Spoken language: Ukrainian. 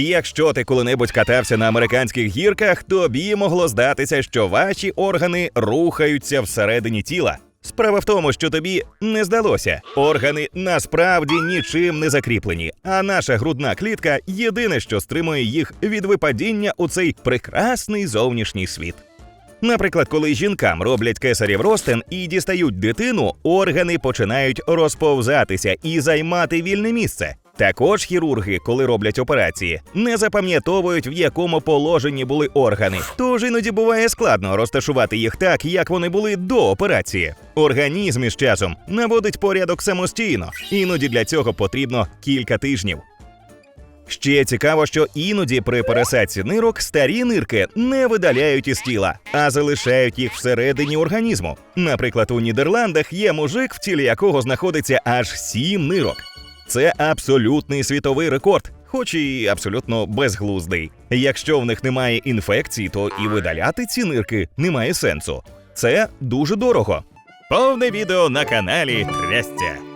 Якщо ти коли-небудь катався на американських гірках, тобі могло здатися, що ваші органи рухаються всередині тіла. Справа в тому, що тобі не здалося. Органи насправді нічим не закріплені, а наша грудна клітка єдине, що стримує їх від випадіння у цей прекрасний зовнішній світ. Наприклад, коли жінкам роблять кесарів ростин і дістають дитину, органи починають розповзатися і займати вільне місце. Також хірурги, коли роблять операції, не запам'ятовують, в якому положенні були органи. Тож іноді буває складно розташувати їх так, як вони були до операції. Організм із часом наводить порядок самостійно, іноді для цього потрібно кілька тижнів. Ще цікаво, що іноді при пересадці нирок старі нирки не видаляють із тіла, а залишають їх всередині організму. Наприклад, у Нідерландах є мужик, в тілі якого знаходиться аж сім нирок. Це абсолютний світовий рекорд, хоч і абсолютно безглуздий. Якщо в них немає інфекцій, то і видаляти ці нирки немає сенсу. Це дуже дорого. Повне відео на каналі Трястя.